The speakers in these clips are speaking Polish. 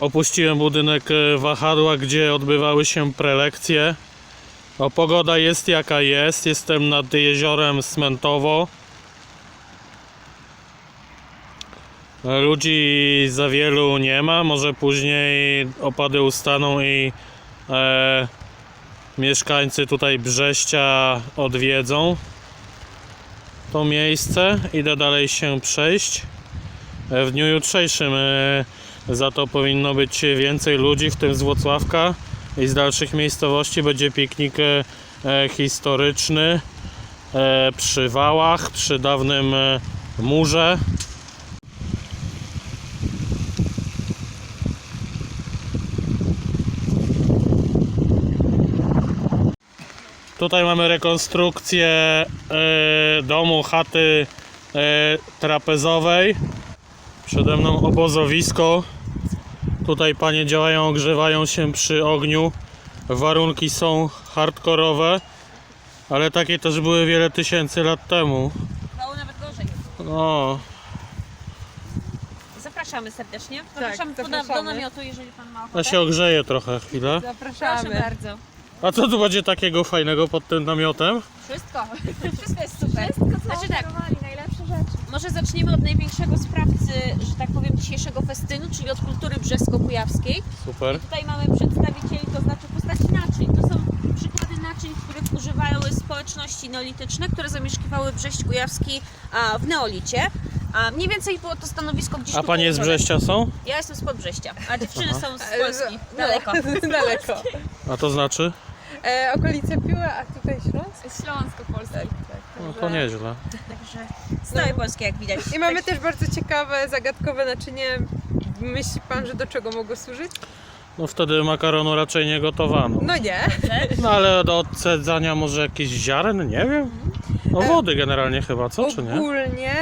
Opuściłem budynek e, wahadła, gdzie odbywały się prelekcje. O, pogoda jest jaka jest. Jestem nad jeziorem Smentowo. E, Ludzi za wielu nie ma. Może później opady ustaną i e, mieszkańcy tutaj Brześcia odwiedzą to miejsce. Idę dalej się przejść. E, W dniu jutrzejszym za to powinno być więcej ludzi, w tym z Włocławka i z dalszych miejscowości. Będzie piknik e, e, historyczny e, przy wałach, przy dawnym murze. Tutaj mamy rekonstrukcję domu, chaty trapezowej. Przede mną obozowisko. Tutaj panie działają, ogrzewają się przy ogniu. Warunki są hardkorowe, ale takie też były wiele tysięcy lat temu. Mało nawet gorzej. No, Zapraszamy serdecznie. Zapraszamy do, do zapraszamy. namiotu, jeżeli pan ma ja ochotę. się ogrzeję trochę chwilę. Proszę Zapraszamy. bardzo. A co tu będzie takiego fajnego pod tym namiotem? Wszystko. Wszystko jest super. Wszystko, co znaczy tak. Może zaczniemy od największego sprawcy, że tak powiem, dzisiejszego festynu, czyli od kultury brzesko-kujawskiej. Super. Tutaj mamy przedstawicieli, to znaczy postaci naczyń. To są przykłady naczyń, których używały społeczności neolityczne, które zamieszkiwały Brześć Kujawski a, w neolicie. A mniej więcej było to stanowisko gdzieś A tu panie z. Brześcia są? Ja jestem spod Brześcia, a dziewczyny Aha. są z Polski. No, Daleko. daleko. A to znaczy? E, okolice Piły, a tutaj Śląsk. Śląsko-Polski. Tak, No także- to nieźle. Całej Polski, jak widać. I mamy też bardzo ciekawe, zagadkowe naczynie. Myśli pan, że do czego mogło służyć? No wtedy makaronu raczej nie gotowano. No nie. No ale do odcedzania może jakiś ziaren? Nie wiem. No wody generalnie chyba, co czy nie? Ogólnie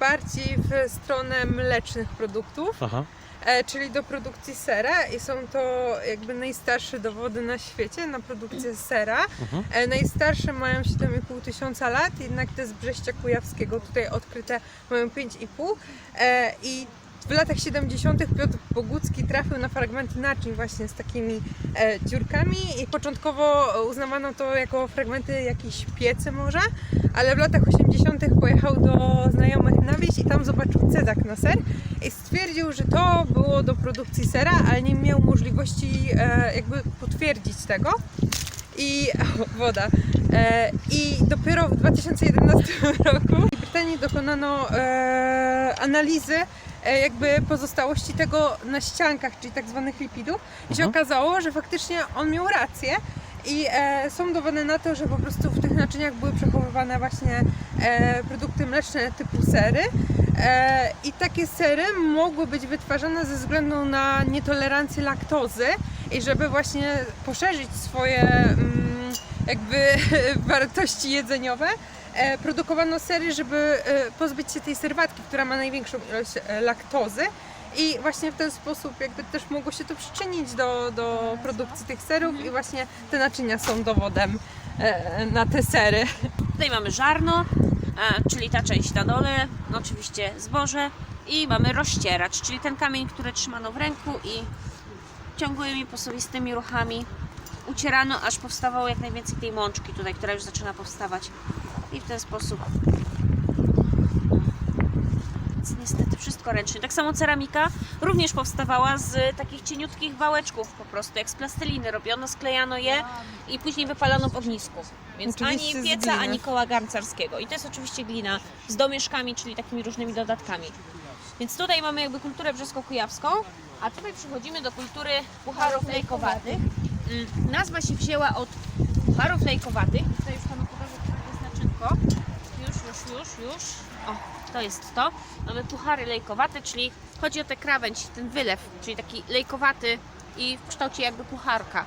bardziej w stronę mlecznych produktów, Aha. E, czyli do produkcji sera i są to jakby najstarsze dowody na świecie na produkcję sera. Mhm. E, najstarsze mają 7,5 tysiąca lat, jednak te z Brześcia Kujawskiego tutaj odkryte mają 5,5 e, i w latach 70. Piotr Bogucki trafił na fragmenty naczyń właśnie z takimi e, dziurkami i początkowo uznawano to jako fragmenty jakiejś piecy może, ale w latach 80. pojechał do znajomych na wieś i tam zobaczył cedak na ser i stwierdził, że to było do produkcji sera, ale nie miał możliwości e, jakby potwierdzić tego. I woda. E, I dopiero w 2011 roku w Brytanii dokonano e, analizy jakby pozostałości tego na ściankach, czyli tak zwanych lipidów. I się Mhm. okazało, że faktycznie on miał rację. I e, są dowody na to, że po prostu w tych naczyniach były przechowywane właśnie e, produkty mleczne typu sery. E, I takie sery mogły być wytwarzane ze względu na nietolerancję laktozy i żeby właśnie poszerzyć swoje mm, jakby wartości jedzeniowe, e, produkowano sery, żeby e, pozbyć się tej serwatki, która ma największą ilość e, laktozy. I właśnie w ten sposób jakby też mogło się to przyczynić do, do produkcji tych serów i właśnie te naczynia są dowodem e, na te sery. Tutaj mamy żarno, e, czyli ta część na dole, oczywiście zboże i mamy rozcieracz, czyli ten kamień, który trzymano w ręku i ciągłymi, posuwistymi ruchami ucierano, aż powstawało jak najwięcej tej mączki tutaj, która już zaczyna powstawać. I w ten sposób niestety wszystko ręcznie. Tak samo ceramika również powstawała z takich cieniutkich wałeczków po prostu, jak z plasteliny robiono, sklejano je i później wypalano w ognisku. Więc Oczywiście ani pieca, ani koła garncarskiego. I to jest oczywiście glina z domieszkami, czyli takimi różnymi dodatkami. Więc tutaj mamy jakby kulturę brzesko-kujawską, a tutaj przechodzimy do kultury pucharów lejkowatych. Mm, Nazwa się wzięła od pucharów lejkowatych. Tutaj już Panu pokażę, Już, już, już, już. O, to jest to. Mamy puchary lejkowate, czyli chodzi o tę krawędź, ten wylew, czyli taki lejkowaty i w kształcie jakby pucharka.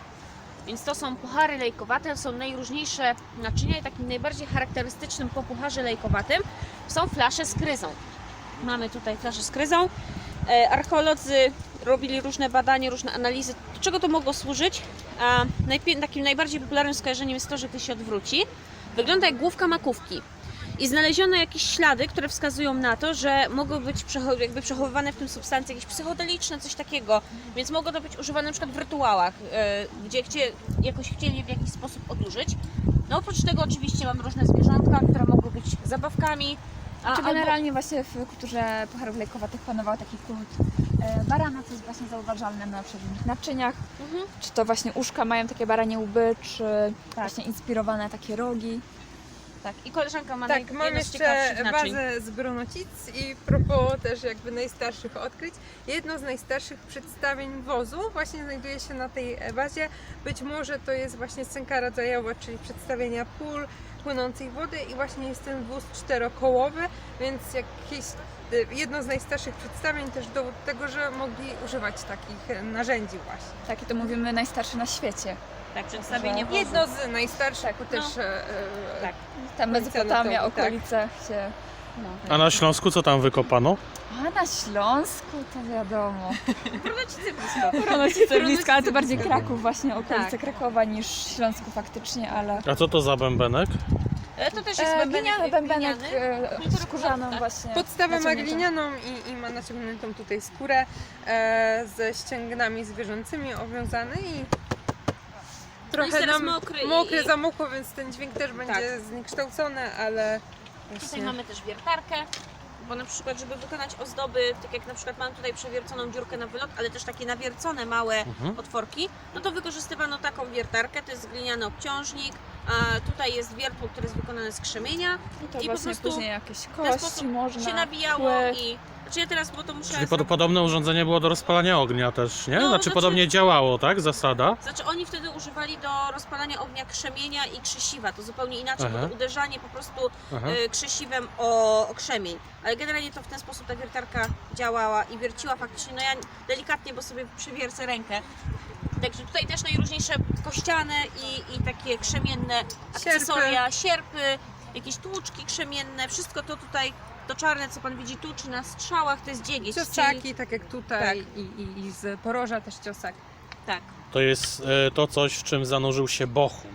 Więc to są puchary lejkowate, są najróżniejsze naczynia i takim najbardziej charakterystycznym po pucharze lejkowatym są flasze z kryzą. Mamy tutaj flaszę z kryzą. E, Archeolodzy robili różne badania, różne analizy, do czego to mogło służyć. A takim najbardziej popularnym skojarzeniem jest to, że gdy się odwróci, wygląda jak główka makówki. i znaleziono jakieś ślady, które wskazują na to, że mogły być jakby przechowywane w tym substancje jakieś psychodeliczne, coś takiego, więc mogło to być używane na przykład w rytuałach, e, gdzie, gdzie jakoś chcieli w jakiś sposób odurzyć. No oprócz tego oczywiście mamy różne zwierzątka, które mogły być zabawkami, a, Czy albo- generalnie właśnie w kulturze pucharów lejkowatych panował taki kult e, barana, co jest właśnie zauważalne na przeróżnych naczyniach. Mhm. Czy to właśnie uszka mają takie baranie łby, czy Tak. właśnie inspirowane takie rogi. Tak, i koleżanka ma Tak, naj- mam jedno z jeszcze ciekawszych naczyń. bazę z Brunocic i propos też jakby najstarszych odkryć. Jedno z najstarszych przedstawień wozu właśnie znajduje się na tej e, bazie. Być może to jest właśnie scenka rodzajowa, czyli przedstawienia pól, płynącej wody i właśnie jest ten wóz czterokołowy, więc jakieś e, jedno z najstarszych przedstawień też dowód tego, że mogli używać takich narzędzi właśnie. Takie to mówimy najstarsze na świecie. Tak, przedstawienie wozu. Jedno z najstarszych, bo też no. e, Tak. Tam Okolice Mezopotamia, tak. okolice się... No. A na Śląsku co tam wykopano? A na Śląsku to wiadomo. Brunocice blisko. Pronosice blisko, ale to bardziej. Kraków właśnie, okolice Tak. Krakowa niż Śląsku faktycznie, ale... A co to za bębenek? E, To też jest E, bębenek gliniany bębenek gliniany. e, skórzaną właśnie. Podstawę ma naciągniętą. glinianą i, i ma naciągniętą tutaj skórę e, ze ścięgnami zwierzęcymi owiązany i trochę jest teraz nam mokry i- zamokło, więc ten dźwięk też będzie Tak. zniekształcony, ale Tutaj mamy też wiertarkę, bo na przykład, żeby wykonać ozdoby, tak jak na przykład mam tutaj przewierconą dziurkę na wylot, ale też takie nawiercone małe Mhm. otworki, no to wykorzystywano taką wiertarkę, to jest gliniany obciążnik, a tutaj jest wiertło, które jest wykonane z krzemienia, I to I po właśnie prostu później jakieś w ten kości sposób można, się nabijało i... Znaczy ja teraz, bo to muszę... Czyli pod, podobne urządzenie było do rozpalania ognia też, nie? No, znaczy znaczy- podobnie działało, tak? Zasada? Znaczy oni wtedy używali do rozpalania ognia krzemienia i krzesiwa, to zupełnie inaczej, Aha. bo to uderzanie po prostu Aha. y, krzesiwem o, o krzemień. Ale generalnie to w ten sposób ta wiertarka działała i wierciła faktycznie, no ja delikatnie, bo sobie przywiercę rękę. Także tutaj też najróżniejsze kościane i, i takie krzemienne akcesoria, sierpy, jakieś tłuczki krzemienne, wszystko to tutaj, to czarne, co Pan widzi tu, czy na strzałach, to jest dziegieć. ciosaki, czyli- tak jak tutaj i, i, i z poroża też ciosak. Tak, To jest e, to coś, w czym zanurzył się Bochum.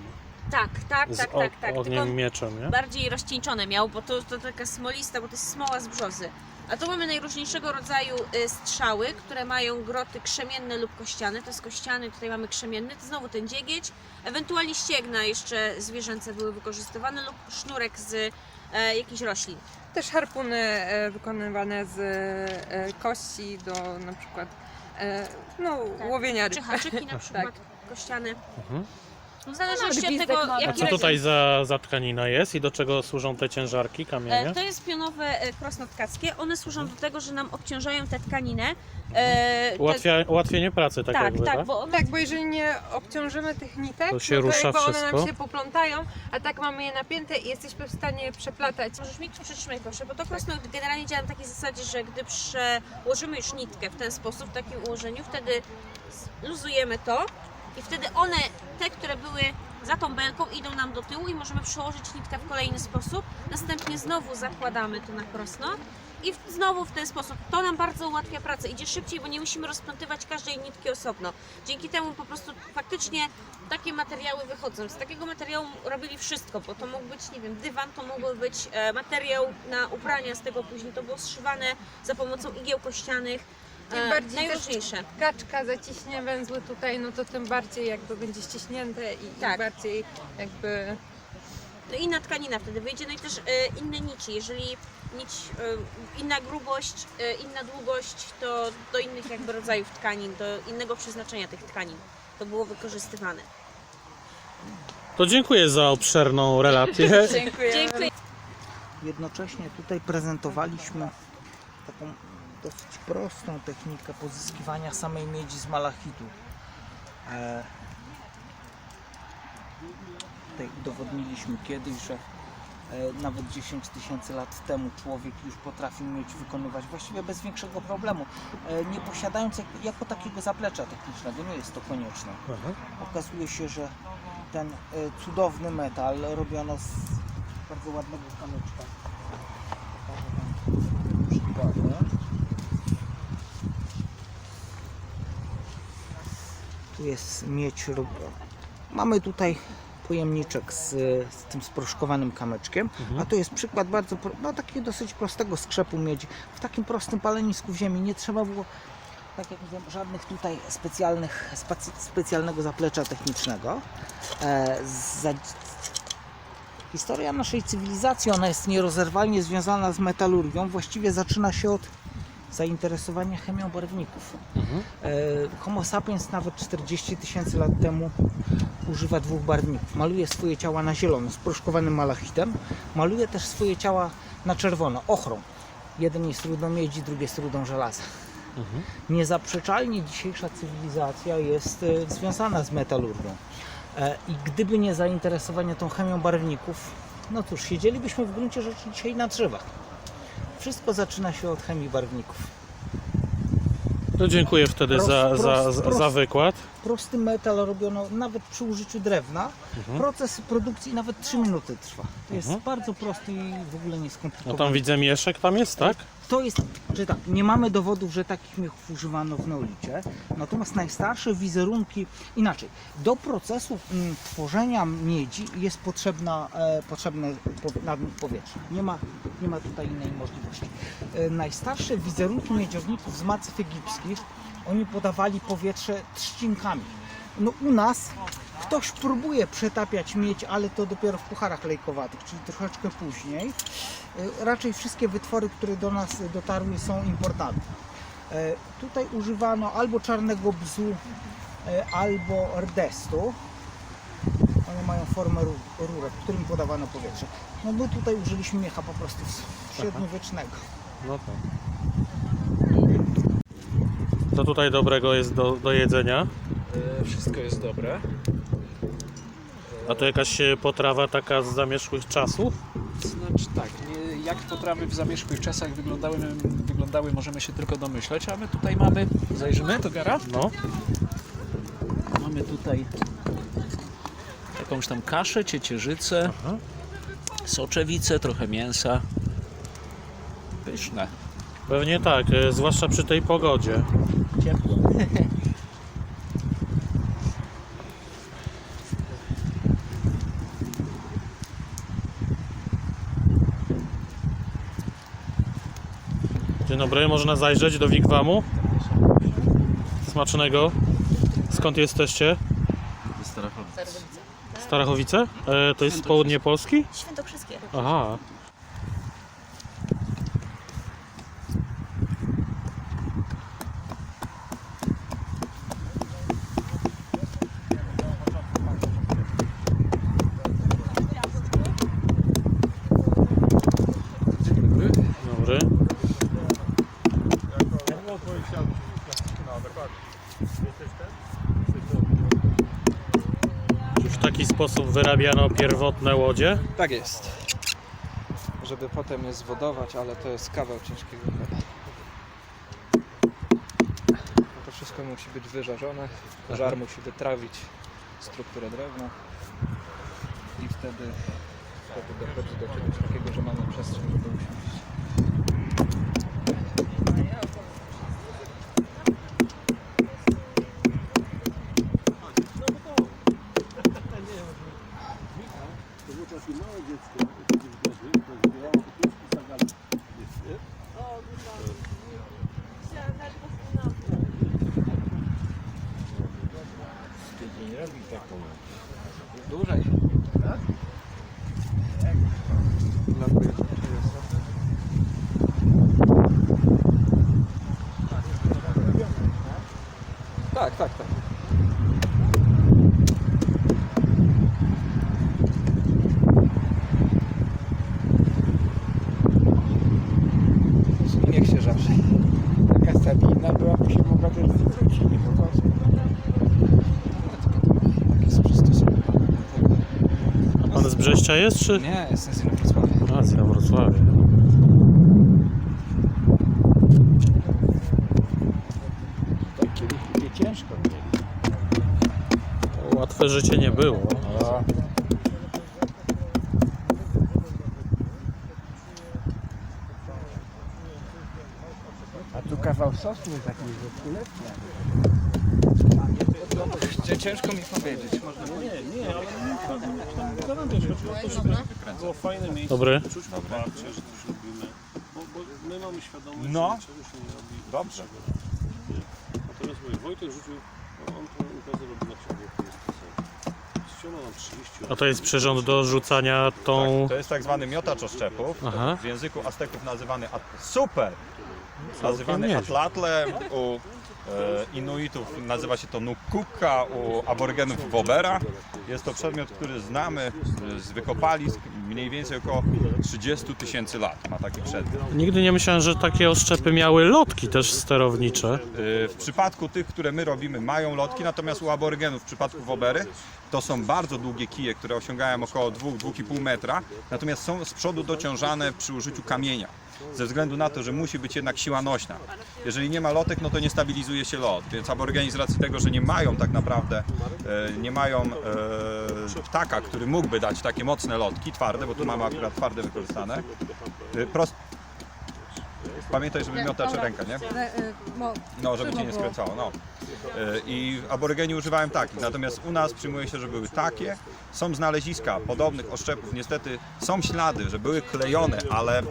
tak, tak, Z tak, tak, tak. ogniem Tylko mieczem, nie? bardziej rozcieńczone miał, bo to, to taka smolista, bo to jest smoła z brzozy. A tu mamy najróżniejszego rodzaju y, strzały, które mają groty krzemienne lub kościane. To jest kościany, tutaj mamy krzemienny, to znowu ten dziegieć. Ewentualnie ściegna jeszcze zwierzęce były wykorzystywane lub sznurek z e, jakichś roślin. Też harpuny e, wykonywane z e, kości do na przykład e, no, Tak. łowienia ryb. Czy haczyki na przykład kościane. Mhm. W zależności od gwizdek tego, ma- A jaki co rodzaj- tutaj za, za tkanina jest i do czego służą te ciężarki, kamienie? E, To jest pionowe e, krosnotkackie. One służą do tego, że nam obciążają tę tkaninę. E, te- Ułatwia, ułatwienie pracy, tak, tak, jakby, tak, tak? bo one Tak, bo jeżeli nie obciążymy tych nitek, To się no to rusza jakby one wszystko. nam się poplątają, a tak mamy je napięte i jesteśmy w stanie przeplatać. Możesz mi tu przytrzymać proszę, bo to krosno generalnie działa na takiej zasadzie, że gdy przełożymy już nitkę w ten sposób, w takim ułożeniu, wtedy luzujemy to i wtedy one, te, które były za tą belką, idą nam do tyłu i możemy przełożyć nitkę w kolejny sposób. Następnie znowu zakładamy to na krosno i w- znowu w ten sposób. To nam bardzo ułatwia pracę. Idzie szybciej, bo nie musimy rozplątywać każdej nitki osobno. Dzięki temu po prostu faktycznie takie materiały wychodzą. Z takiego materiału robili wszystko, bo to mógł być, nie wiem, dywan, to mógł być e, materiał na ubrania, z tego później to było zszywane za pomocą igieł kościanych. Tym E, bardziej najróżniejsze. Kaczka zaciśnie węzły tutaj, no to tym bardziej jakby będzie ściśnięte i, Tak. i bardziej jakby No inna tkanina wtedy wyjdzie, no i też e, inne nici. Jeżeli nić, e, inna grubość, e, inna długość, to do innych jakby rodzajów tkanin, do innego przeznaczenia tych tkanin to było wykorzystywane. To dziękuję za obszerną relację. Dziękuję. Jednocześnie tutaj prezentowaliśmy taką dosyć prostą technikę pozyskiwania samej miedzi z malachitu. E, tutaj udowodniliśmy kiedyś, że e, nawet 10 tysięcy lat temu człowiek już potrafił mieć wykonywać właściwie bez większego problemu, e, nie posiadając jak, jako takiego zaplecza technicznego, nie jest to konieczne. Aha. Okazuje się, że ten e, cudowny metal robiono z bardzo ładnego kamyczka. Tu jest miedź robiona. Mamy tutaj pojemniczek z, z tym sproszkowanym kamyczkiem, a to jest przykład bardzo, no takiego dosyć prostego skrzepu miedzi. W takim prostym palenisku w ziemi nie trzeba było, tak jak mówiłem, żadnych tutaj specjalnych, specjalnego zaplecza technicznego. E, za, historia naszej cywilizacji, ona jest nierozerwalnie związana z metalurgią, właściwie zaczyna się od zainteresowania chemią barwników. E, Homo sapiens nawet 40 tysięcy lat temu używa dwóch barwników. Maluje swoje ciała na zielono z proszkowanym malachitem, maluje też swoje ciała na czerwono, ochrą. Jeden jest rudą miedzi, drugi jest rudą żelaza. Niezaprzeczalnie dzisiejsza cywilizacja jest e, związana z metalurgią. E, I gdyby nie zainteresowanie tą chemią barwników, no cóż, siedzielibyśmy w gruncie rzeczy dzisiaj na drzewach. Wszystko zaczyna się od chemii barwników. To dziękuję wtedy za, za, za, za wykład. Prosty metal robiono nawet przy użyciu drewna. Proces produkcji nawet 3 minuty trwa. To jest Mhm. bardzo prosty i w ogóle No nieskomplikowany. tam widzę mieszek tam jest, tak? To jest, że tak, nie mamy dowodów, że takich miechów używano w neolicie. Natomiast najstarsze wizerunki, inaczej, do procesu mm, tworzenia miedzi jest potrzebna, e, potrzebne powietrza. Nie ma, nie ma tutaj innej możliwości. E, najstarsze wizerunki miedziowników z macyw egipskich, oni podawali powietrze trzcinkami. No u nas ktoś próbuje przetapiać miedź, ale to dopiero w pucharach lejkowatych, czyli troszeczkę później. E, Raczej wszystkie wytwory, które do nas dotarły są importami. E, Tutaj używano albo czarnego bzu, e, albo rdestu. One mają formę ru- rurek, którym podawano powietrze. No my tutaj użyliśmy miecha po prostu średniowiecznego. No to. Co tutaj dobrego jest do, do jedzenia? E, Wszystko jest dobre. A to jakaś potrawa taka z zamierzchłych czasów? Znaczy tak, nie, jak potrawy w zamierzchłych czasach wyglądały, wyglądały, możemy się tylko domyśleć, a my tutaj mamy, zajrzymy do gara? No. Mamy tutaj jakąś tam kaszę, ciecierzycę, Aha. soczewicę, trochę mięsa. Pyszne. Pewnie tak, e, zwłaszcza przy tej pogodzie. Ciepło. Dzień dobry, można zajrzeć do Wigwamu? Smacznego. Skąd jesteście? Starachowice. E, to jest z południe Polski? Świętokrzyskie. Aha. Dobry. Czy w taki sposób wyrabiano pierwotne łodzie? Tak jest. Żeby potem je zwodować, ale to jest kawał ciężkiego chleba. No To wszystko musi być wyżarzone. Żar musi wytrawić strukturę drewna. I wtedy, wtedy dochodzi do czegoś takiego, że mamy przestrzeń, żeby usiąść. Dłużej. Latuje to jest. Tak, tak. Niech się żarzy. Taka stabilna była, by się mogła też wywrócić, nie tego. Pan z Brześcia jest, czy? Nie, jestem z Wrocławia. A, z Wrocławia. Tak kiedyś ludzie ciężko mieli. Łatwe życie nie było. A tu kawał sosu taki, że kuletnia. ciężko mi powiedzieć. Można Nie, nie, ale nie gwarantuję, chodzi o to, żeby było fajne miejsce, Dobry. czuć poparcie, że coś robimy, bo, bo my mamy świadomość, No. że czegoś nie robi. Dobrze. Nie. Natomiast mówię, Wojtek rzucił, No, no, A to jest przyrząd do rzucania tą... Tak, to jest tak zwany miotacz oszczepów, w języku Azteków nazywany at... super, nazywany atlatlem, u Inuitów nazywa się to nukuka, u aborygenów wobera. Jest to przedmiot, który znamy z wykopalisk mniej więcej około 30 tysięcy lat. Ma taki przedmiot. Nigdy nie myślałem, że takie oszczepy miały lotki też sterownicze. E, W przypadku tych, które my robimy, mają lotki, natomiast u aborygenów w przypadku wobery to są bardzo długie kije, które osiągają około 2-2,5 metra, natomiast są z przodu dociążane przy użyciu kamienia. Ze względu na to, że musi być jednak siła nośna. Jeżeli nie ma lotek, no to nie stabilizuje się lot, więc aborygeni z racji tego, że nie mają tak naprawdę, e, nie mają e, ptaka, który mógłby dać takie mocne lotki, twarde, bo tu mamy akurat twarde wykorzystane. E, prost... Pamiętaj, żeby miotać rękę, nie? No, żeby cię nie skręcało, no. I aborygeni używają takich, natomiast u nas przyjmuje się, że były takie. Są znaleziska podobnych oszczepów, niestety są ślady, że były klejone, ale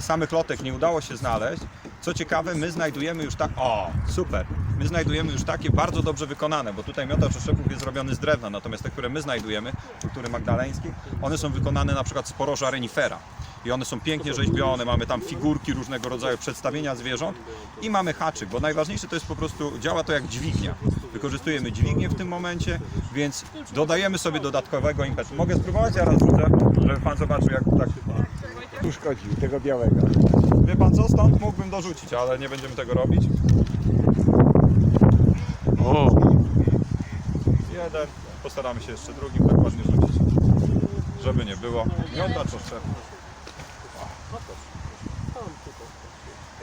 samych lotek nie udało się znaleźć. Co ciekawe, my znajdujemy już tak, o, super, my znajdujemy już takie bardzo dobrze wykonane, bo tutaj miotacz oszczepów jest zrobiony z drewna, natomiast te, które my znajdujemy, kultury magdaleńskiej, one są wykonane na przykład z poroża renifera i one są pięknie rzeźbione, mamy tam figurki różnego rodzaju, przedstawienia zwierząt i mamy haczyk, bo najważniejsze to jest po prostu, działa to jak dźwignia. Wykorzystujemy dźwignię w tym momencie, więc dodajemy sobie dodatkowego impetu. Mogę spróbować? Ja raz rzucę, żeby Pan zobaczył jak tak... Uszkodził tego białego. Wie Pan co, stąd mógłbym dorzucić, ale nie będziemy tego robić. O, Jeden, postaramy się jeszcze drugim tak ładnie rzucić, żeby nie było. Miotacz oszczep.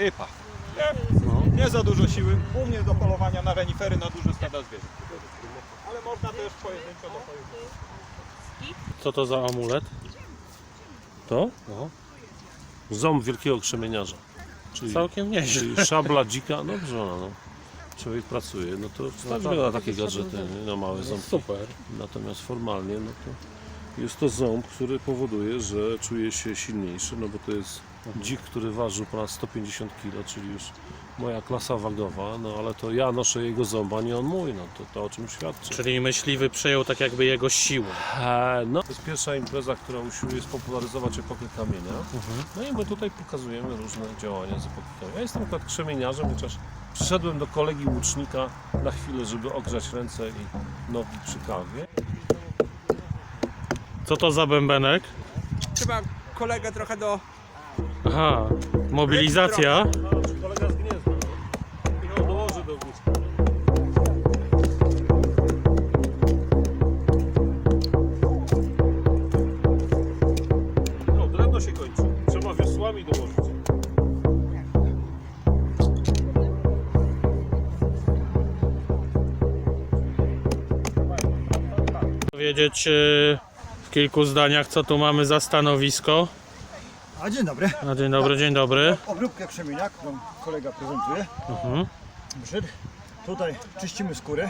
I pach. Nie? nie za dużo siły. U mnie do polowania na renifery na duże stada zwierząt. Ale można też pojedynczo do pojedynczego. co to za amulet? To? Ząb wielkiego krzemieniarza. Czyli, Całkiem nieźle. czyli szabla dzika, no dobrze, no, no. Człowiek pracuje, no to stać go na takie gadżety, nie? na małe ząbki. Super. Natomiast formalnie, no to jest to ząb, który powoduje, że czuje się silniejszy, no bo to jest dzik, który ważył ponad 150 kg, czyli już moja klasa wagowa, no ale to ja noszę jego ząba, nie on mój, no to, to o czym świadczy. Czyli myśliwy przejął tak jakby jego siłę. E, No, to jest pierwsza impreza, która usiłuje spopularyzować epokę kamienia. No i my tutaj pokazujemy różne działania z epoki kamienia. Ja jestem akurat krzemieniarzem, chociaż przyszedłem do kolegi łucznika na chwilę, żeby ogrzać ręce i nogi przy kawie. Co to za bębenek? Trzeba kolegę trochę do... Aha, mobilizacja. Kolega z Gniezna. Michał dołoży do wózka. No, drewno się kończy. Trzeba wiosłami dołożyć. Powiedzieć e, w kilku zdaniach, co tu mamy za stanowisko. A dzień dobry. A dzień dobry, dzień dobry. Obróbkę krzemienia, którą kolega prezentuje. Mhm. Przed tutaj czyścimy skórę,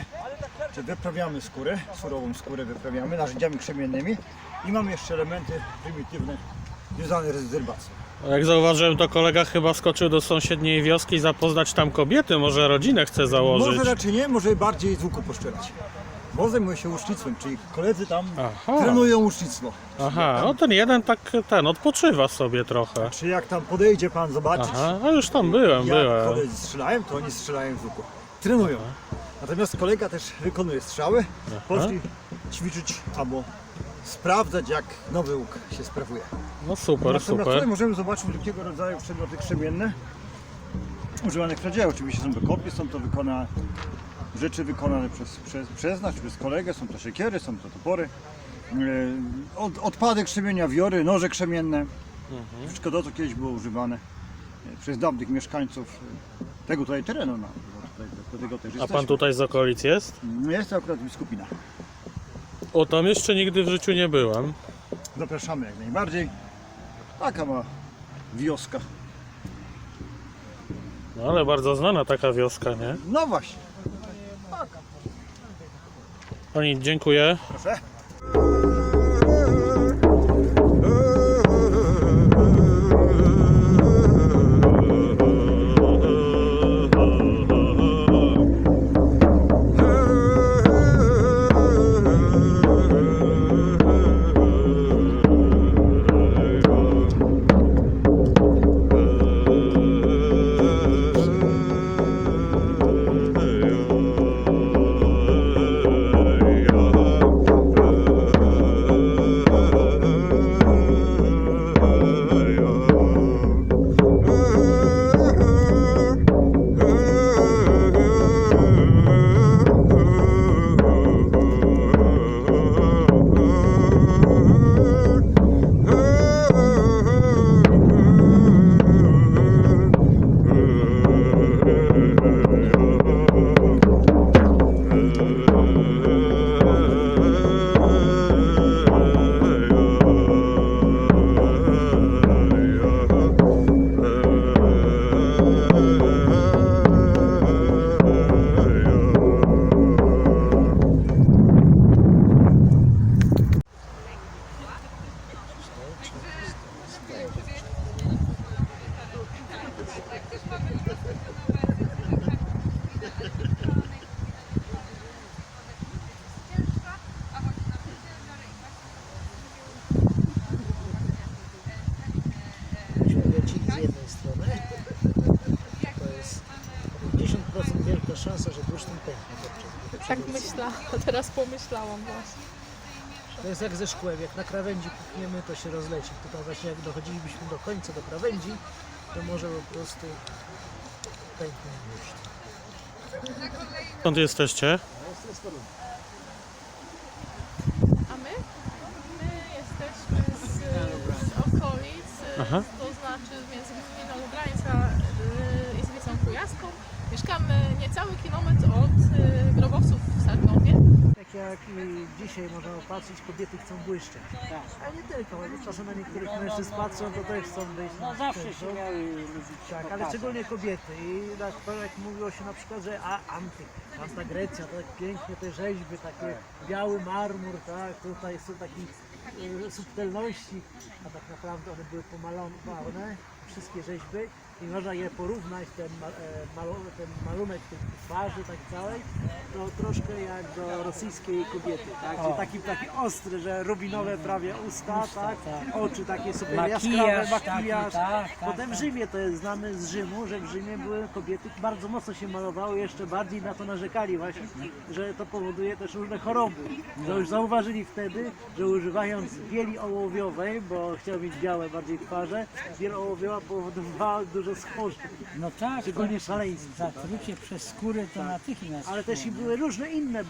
czy wyprawiamy skórę, surową skórę wyprawiamy narzędziami krzemiennymi i mamy jeszcze elementy prymitywne związane z derbacją. Jak zauważyłem, to kolega chyba skoczył do sąsiedniej wioski zapoznać tam kobiety, może rodzinę chce założyć. Może raczej nie, może bardziej z łuku poszczelać. Bo zajmuje się łucznictwem, czyli koledzy tam Aha, trenują łucznictwo. aha, no ten jeden tak ten odpoczywa sobie trochę. Czy jak tam podejdzie pan zobaczyć, Aha, a już tam byłem, jak byłem. koledzy strzelają, to oni strzelają z łuku. Trenują. Natomiast kolega też wykonuje strzały. Poszli ćwiczyć albo sprawdzać, jak nowy łuk się sprawuje. No super, Natomiast tutaj super. możemy zobaczyć drugiego rodzaju przedmioty krzemienne używane w kradzieju. Oczywiście są to kopie, są to wykonane rzeczy wykonane przez, przez, przez nas, przez kolegę, są to siekiery, są to topory. Yy, Od, odpady krzemienia, wiory, noże krzemienne. Wszystko to, co kiedyś było używane yy, przez dawnych mieszkańców yy, tego tutaj terenu. No, tutaj, do tego też A jesteśmy. pan tutaj z okolic jest? Jest to akurat biskupina. O, tam jeszcze nigdy w życiu nie byłem. Zapraszamy jak najbardziej. Taka ma wioska. No ale bardzo znana taka wioska, nie? No właśnie. Pani, dziękuję. Proszę. Właśnie. To jest jak ze szkłem, jak na krawędzi pukniemy, to się rozleci. Tutaj właśnie jak dochodzilibyśmy do końca, do krawędzi, to może po prostu pęknąć bursztyn. Skąd jesteście? A my? My jesteśmy z, z okolic, Aha. to znaczy między gminą Lubrańska y, i Zwicą Kujawską. Mieszkamy niecały kilometr od y, grobowców w Sarnowie. Tak jak i dzisiaj można patrzeć, kobiety chcą błyszczeć. Ale nie tylko, bo czasem na niektórych mężczyzn patrzą, to też chcą być. No zawsze się miały Tak, ale szczególnie kobiety. I tak, jak mówiło się na przykład, że a, antyk, Antyka Grecja, to tak pięknie te rzeźby, takie biały marmur, tak, tutaj są takie e, subtelności, a tak naprawdę one były pomalowane, wszystkie rzeźby i można je porównać, ten, e, ten malunek tej twarzy tak całej, to troszkę jak do rosyjskiej kobiety, tak? Taki, taki ostry, że rubinowe prawie usta, tak? Oczy takie super jaskrawe, makijaż. Potem w Rzymie to jest znane z Rzymu, że w Rzymie były kobiety, bardzo mocno się malowały, jeszcze bardziej na to narzekali właśnie, że to powoduje też różne choroby. To już zauważyli wtedy, że używając bieli ołowiowej, bo chciał mieć białe bardziej twarze, biel ołowiowa powodowała dużo schorzeń. No tak, Szczególnie szaleństw. zatrucie przez skórę to natychmiast. Ale też i były różne inne, bo